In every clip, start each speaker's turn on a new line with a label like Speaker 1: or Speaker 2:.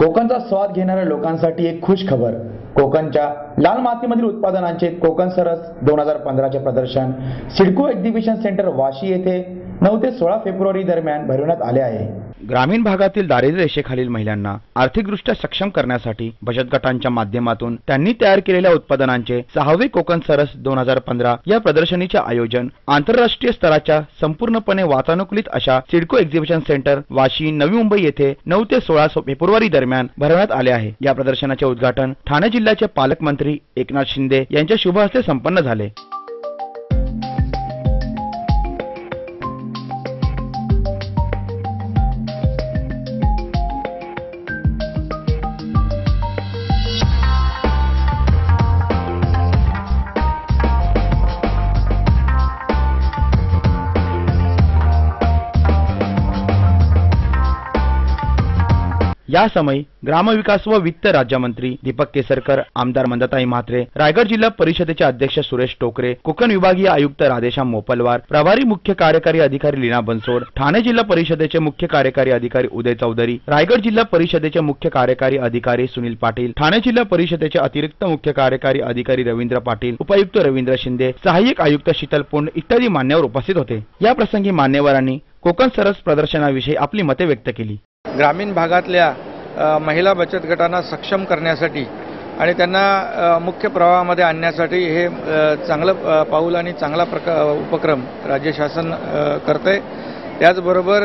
Speaker 1: कोकणचा स्वाद घेणाऱ्या लोकांसाठी एक खुश खबर. कोकणच्या लाल मातीमधील उत्पादनांचे कोकण सरस दोन हजार पंधराचे प्रदर्शन. सिडको एक्झिबिशन सेंटर वाशी येथे नऊ ते सोळा फेब्रुवारी दरम्यान भरवण्यात आले आहे. ग्रामीण भागातील दारिद्र्य रेषेखालील महिलांना आर्थिकदृष्ट्या सक्षम करण्यासाठी बचत गटांच्या माध्यमातून त्यांनी तयार केलेल्या उत्पादनांचे सहावे कोकण सरस दोन हजार पंधरा या प्रदर्शनीचे आयोजन आंतरराष्ट्रीय स्तराच्या संपूर्णपणे वातानुकूलित अशा सिडको एक्झिबिशन सेंटर वाशी नवी मुंबई येथे नऊ ते सोळा फेब्रुवारी दरम्यान भरवण्यात आले आहे. या प्रदर्शनाचे उद्घाटन ठाणे जिल्ह्याचे पालकमंत्री एकनाथ शिंदे यांच्या शुभ हस्ते संपन्न झाले. या समयी ग्रामविकास व वित्त राज्यमंत्री दीपक केसरकर आमदार मंदताई म्हात्रे रायगड जिल्हा परिषदेचे अध्यक्ष सुरेश टोकरे कोकण विभागीय आयुक्त राधेश्याम मोपलवार प्रभारी मुख्य कार्यकारी अधिकारी लीना बनसोड ठाणे जिल्हा परिषदेचे मुख्य कार्यकारी अधिकारी उदय चौधरी रायगड जिल्हा परिषदेचे मुख्य कार्यकारी अधिकारी सुनील पाटील ठाणे जिल्हा परिषदेचे अतिरिक्त मुख्य कार्यकारी अधिकारी रवींद्र पाटील उपायुक्त रवींद्र शिंदे सहाय्यक आयुक्त शीतल पोंड इत्यादी मान्यवर उपस्थित होते. या प्रसंगी मान्यवरांनी कोकण सरस प्रदर्शनाविषयी आपली मते व्यक्त केली.
Speaker 2: ग्रामीण भागातल्या महिला बचत गटांना सक्षम करण्यासाठी आणि त्यांना मुख्य प्रवाहामध्ये आणण्यासाठी हे चांगलं पाऊल आणि चांगला प्रका उपक्रम राज्य शासन अ, करतंय. त्याचबरोबर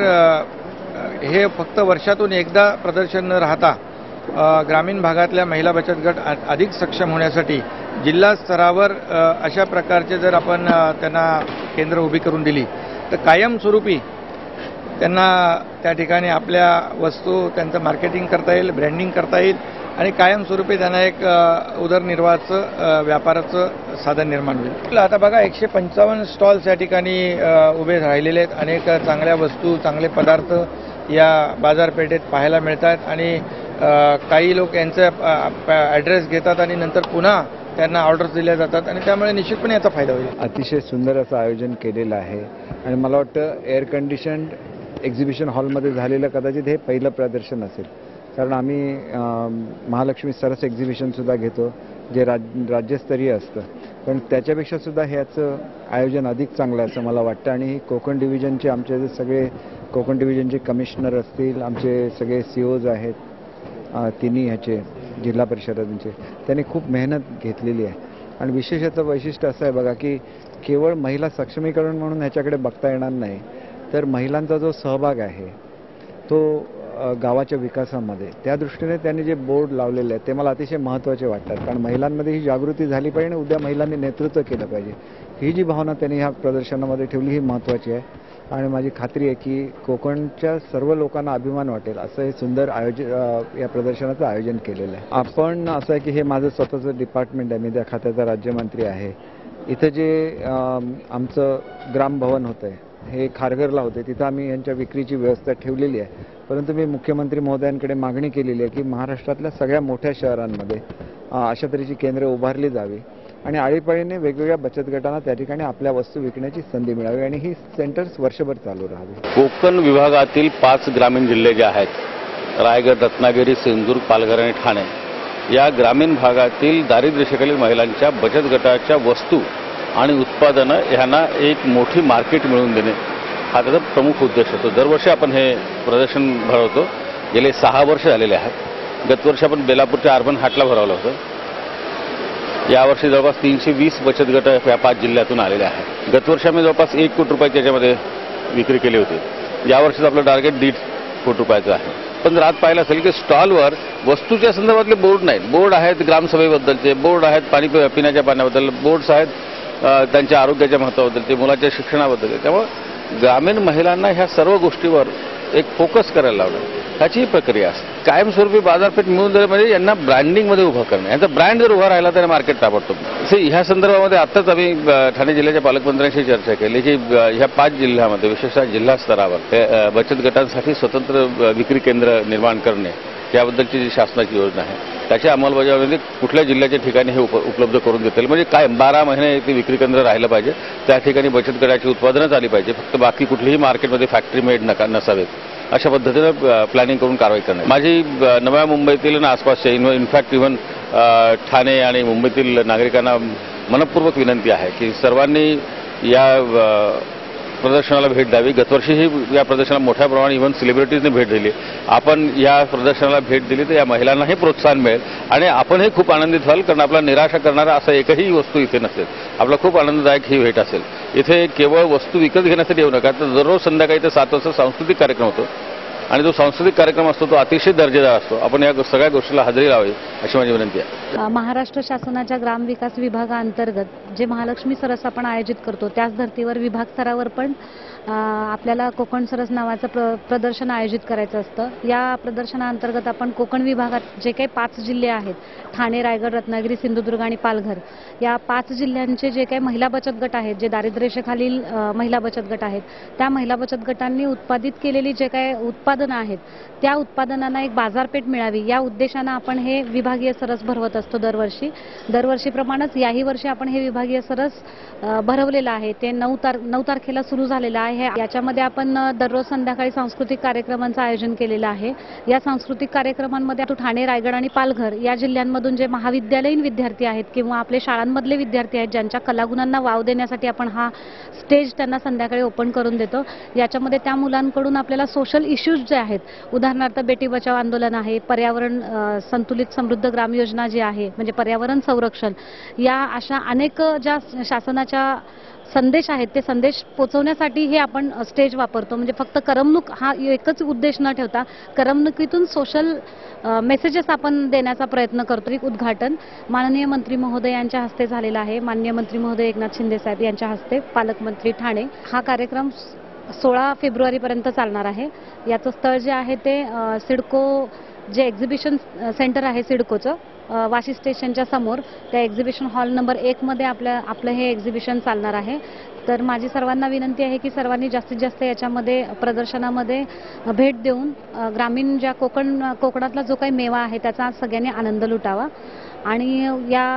Speaker 2: हे फक्त वर्षातून एकदा प्रदर्शन न राहता ग्रामीण भागातल्या महिला बचत गट अधिक सक्षम होण्यासाठी जिल्हा स्तरावर अशा प्रकारचे जर आपण त्यांना केंद्र उभी करून दिली तर कायमस्वरूपी त्यांना त्या ठिकाणी आपल्या वस्तू त्यांचं मार्केटिंग करता येईल ब्रँडिंग करता येईल आणि कायमस्वरूपी त्यांना एक उदरनिर्वाहाचं व्यापाराचं साधन निर्माण होईल. आता बघा एकशे पंचावन्न स्टॉल्स या ठिकाणी उभे राहिलेले आहेत. अनेक चांगल्या वस्तू चांगले पदार्थ या बाजारपेठेत पाहायला मिळतात आणि काही लोक यांचं ॲड्रेस घेतात आणि नंतर पुन्हा त्यांना ऑर्डर्स दिल्या जातात आणि त्यामुळे निश्चितपणे याचा फायदा होईल.
Speaker 3: अतिशय सुंदर असं आयोजन केलेलं आहे आणि मला वाटतं एअर कंडिशन एक्झिबिशन हॉलमध्ये झालेलं कदाचित हे पहिलं प्रदर्शन असेल. कारण आम्ही महालक्ष्मी सरस एक्झिबिशनसुद्धा घेतो जे राज राज्यस्तरीय असतं. पण त्याच्यापेक्षासुद्धा ह्याचं आयोजन अधिक चांगलं आहे असं मला वाटतं. आणि कोकण डिव्हिजनचे आमचे जे सगळे कोकण डिव्हिजनचे कमिशनर असतील आमचे सगळे सी ओज आहेत तिन्ही ह्याचे जिल्हा परिषदांचे त्यांनी खूप मेहनत घेतलेली आहे. आणि विशेष याचं वैशिष्ट्य असं आहे बघा की केवळ महिला सक्षमीकरण म्हणून ह्याच्याकडे बघता येणार नाही. तर महिलांचा जो सहभाग आहे तो गावाच्या विकासामध्ये त्या दृष्टीने त्यांनी जे बोर्ड लावलेले आहेत ते मला अतिशय महत्त्वाचे वाटतात. कारण महिलांमध्ये ही जागृती झाली पाहिजे आणि उद्या महिलांनी नेतृत्व केलं पाहिजे. ही जी भावना त्यांनी ह्या प्रदर्शनामध्ये ठेवली ही महत्त्वाची आहे. आणि माझी खात्री आहे की कोकणच्या सर्व लोकांना अभिमान वाटेल असं हे सुंदर आयोजन या प्रदर्शनाचं आयोजन केलेलं आहे. आपण असं आहे की हे माझं स्वतःचं डिपार्टमेंट आहे. मी त्या खात्याचा राज्यमंत्री आहे. इथं जे आमचं ग्रामभवन होतं आहे हे खारघरला होते. तिथं आम्ही यांच्या विक्रीची व्यवस्था ठेवलेली आहे. परंतु मी मुख्यमंत्री महोदयांकडे मागणी केलेली आहे की महाराष्ट्रातल्या सगळ्या मोठ्या शहरांमध्ये अशा तऱ्हेची केंद्रे उभारली जावी आणि आळीपाळीने वेगवेगळ्या बचत गटांना त्या ठिकाणी आपल्या वस्तू विकण्याची संधी मिळावी आणि ही सेंटर्स वर्षभर चालू राहावी.
Speaker 4: कोकण विभागातील पाच ग्रामीण जिल्हे जे आहेत रायगड रत्नागिरी सिंधुदुर्ग पालघर आणि ठाणे या ग्रामीण भागातील दारिद्र्यरेषेखालील महिलांच्या बचत गटाच्या वस्तू आणि उत्पादनं ह्यांना एक मोठी मार्केट मिळवून देणे हा त्याचा प्रमुख उद्देश होतो दरवर्षी आपण हे प्रदर्शन भरवतो. गेले सहा वर्ष झालेले आहेत. गतवर्षी आपण बेलापूरच्या अर्बन हाटला भरवलं होतं. यावर्षी जवळपास तीनशे वीस बचत गट या पाच जिल्ह्यातून आलेले आहेत. गतवर्षी आम्ही जवळपास एक कोटी रुपयाची याच्यामध्ये विक्री केली होती. यावर्षीचं आपलं टार्गेट दीड कोटी रुपयाचं आहे. पण रात पाहिलं असेल की स्टॉलवर वस्तूच्या संदर्भातले बोर्ड नाहीत. बोर्ड आहेत ग्रामसभेबद्दलचे बोर्ड आहेत पाणी पिण्याच्या पाण्याबद्दल बोर्ड्स आहेत त्यांच्या आरोग्याच्या महत्वाबद्दलचे मुलाच्या शिक्षणाबद्दल त्यामुळं ग्रामीण महिलांना ह्या सर्व गोष्टीवर एक फोकस करायला लावणं ह्याची प्रक्रिया असते. कायमस्वरूपी बाजारपेठ मिळून देणं म्हणजे यांना ब्रँडिंगमध्ये उभं करणं. यांचा ब्रँड जर उभा राहिला तर मार्केट ताबडतोब. से ह्या संदर्भामध्ये आत्ताच आम्ही ठाणे जिल्ह्याच्या पालकमंत्र्यांशी चर्चा केली की ह्या पाच जिल्ह्यामध्ये विशेषतः जिल्हा स्तरावर बचत गटांसाठी स्वतंत्र विक्री केंद्र निर्माण करणे याबद्दलची जी शासनाची योजना आहे त्याच्या अंमलबजावणीमध्ये कुठल्या जिल्ह्याच्या ठिकाणी हे उप उपलब्ध करून देता येईल म्हणजे काय बारा महिने ते विक्री केंद्र राहिलं पाहिजे त्या ठिकाणी बचत गटाची उत्पादनं झाली पाहिजे फक्त बाकी कुठलीही मार्केटमध्ये फॅक्टरी मेड नका नसावेत. अशा पद्धतीनं प्लॅनिंग करून कारवाई करणार माझी नव्या मुंबईतील आणि आसपासच्या इनफॅक्ट इव्हन ठाणे आणि मुंबईतील नागरिकांना मनपूर्वक विनंती आहे की सर्वांनी या प्रदर्शनाला भेट द्यावी. गतवर्षीही या प्रदर्शनाला मोठ्या प्रमाणात इव्हन सेलिब्रिटीजने भेट दिली. आपण या प्रदर्शनाला भेट दिली तर या महिलांनाही प्रोत्साहन मिळेल आणि आपणही खूप आनंदित व्हाल कारण आपला निराशा करणारा असा एकही वस्तू इथे नसेल. आपला खूप आनंददायक ही भेट असेल. इथे केवळ वस्तू विकत घेण्यासाठी येऊ नका. तर दररोज संध्याकाळी ते सात वाजता सांस्कृतिक कार्यक्रम होतो. आणि जो सांस्कृतिक कार्यक्रम असतो तो अतिशय दर्जेदार असतो. आपण या सगळ्या गोष्टीला हजेरी लावावी अशी माझी विनंती आहे.
Speaker 5: महाराष्ट्र शासनाच्या ग्रामविकास विभागाअंतर्गत जे महालक्ष्मी सरस आपण आयोजित करतो त्याच धर्तीवर विभाग स्तरावर पण आपल्याला कोकण सरस नावाचं प्र प्रदर्शन आयोजित करायचं असतं. या प्रदर्शनाअंतर्गत आपण कोकण विभागात जे काही पाच जिल्हे आहेत ठाणे रायगड रत्नागिरी सिंधुदुर्ग आणि पालघर या पाच जिल्ह्यांचे जे काही महिला बचत गट आहेत जे दारिद्र्यरेषेखालील महिला बचत गट आहेत त्या महिला बचत गटांनी उत्पादित केलेली जे काही उत्पादनं आहेत. त्या उत्पादनांना एक बाजारपेठ मिळावी. या उद्देशानं आपण हे विभागीय सरस भरवत असतो दरवर्षी. दरवर्षीप्रमाणेच याही वर्षी आपण हे विभागीय सरस भरवलेलं आहे. ते नऊ तार नऊ तारखेला सुरू झालेलं आहे. याच्यामध्ये आपण दररोज संध्याकाळी सांस्कृतिक कार्यक्रमांचं आयोजन केलेलं आहे. या सांस्कृतिक कार्यक्रमांमध्ये आता ठाणे रायगड आणि पालघर या जिल्ह्यांमधून जे महाविद्यालयीन विद्यार्थी आहेत किंवा आपले शाळांमधले विद्यार्थी आहेत ज्यांच्या कलागुणांना वाव देण्यासाठी आपण हा स्टेज त्यांना संध्याकाळी ओपन करून देतो. याच्यामध्ये त्या मुलांकडून आपल्याला सोशल इश्यूज जे आहेत उदाहरणार्थ बेटी बचाव आंदोलन आहे पर्यावरण संतुलित समृद्ध ग्राम योजना जी आहे म्हणजे पर्यावरण संरक्षण या अशा अनेक ज्या शासनाच्या संदेश आहेत ते संदेश पोचवण्यासाठी हे आपण स्टेज वापरतो. म्हणजे फक्त करमणूक हा एकच उद्देश न ठेवता करमणुकीतून सोशल मेसेजेस आपण देण्याचा प्रयत्न करतो. एक उद्घाटन माननीय मंत्री महोदय यांच्या हस्ते झालेला आहे. माननीय मंत्री महोदय एकनाथ शिंदे साहेब यांच्या हस्ते पालकमंत्री ठाणे. हा कार्यक्रम सोळा फेब्रुवारीपर्यंत चालणार आहे. याचं स्थळ जे आहे ते सिडको जे एक्झिबिशन सेंटर आहे सिडकोचं वाशी स्टेशनच्या समोर त्या एक्झिबिशन हॉल नंबर एकमध्ये आपल्या आपलं हे एक्झिबिशन चालणार आहे. तर माझी सर्वांना विनंती आहे की सर्वांनी जास्तीत जास्त याच्यामध्ये प्रदर्शनामध्ये भेट देऊन ग्रामीण ज्या कोकण कोकणातला जो काही मेवा आहे त्याचा सगळ्यांनी आनंद लुटावा. आणि या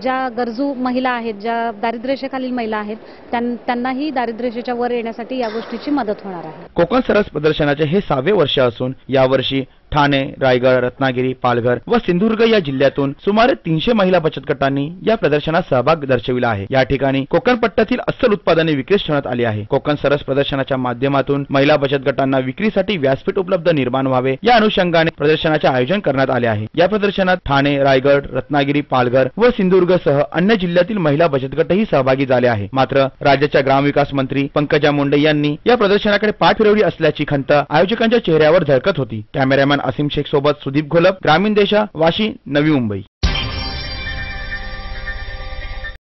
Speaker 5: ज्या गरजू महिला आहेत ज्या दारिद्र्यरेषेखालील महिला आहेत त्यांनाही दारिद्र्यरेषेच्या वर येण्यासाठी या गोष्टीची मदत होणार आहे.
Speaker 1: कोकण सरस प्रदर्शनाचे हे सहावे वर्ष असून यावर्षी ठाणे रायगड रत्नागिरी पालघर व सिंधुदुर्ग या जिल्ह्यातून सुमारे तीनशे महिला बचत गटांनी या प्रदर्शनात सहभाग दर्शविला आहे. या ठिकाणी कोकण पट्ट्यातील अस्सल उत्पादने विक्रीस ठेवण्यात आली आहे. कोकण सरस प्रदर्शनाच्या माध्यमातून महिला बचत गटांना विक्रीसाठी व्यासपीठ उपलब्ध निर्माण व्हावे या अनुषंगाने प्रदर्शनाचे आयोजन करण्यात आले आहे. या प्रदर्शनात ठाणे रायगड रत्नागिरी पालघर व सिंधुदुर्ग सह अन्य जिल्ह्यातील महिला बचत गटही सहभागी झाले आहे. मात्र राज्याच्या ग्रामविकास मंत्री पंकजा मुंडे यांनी या प्रदर्शनाकडे पाठ फिरवली असल्याची खंत आयोजकांच्या चेहऱ्यावर झळकत होती. कॅमेरामॅन असीम शेख सोबत सुदीप घोलप ग्रामीण देशा वाशी नवी मुंबई.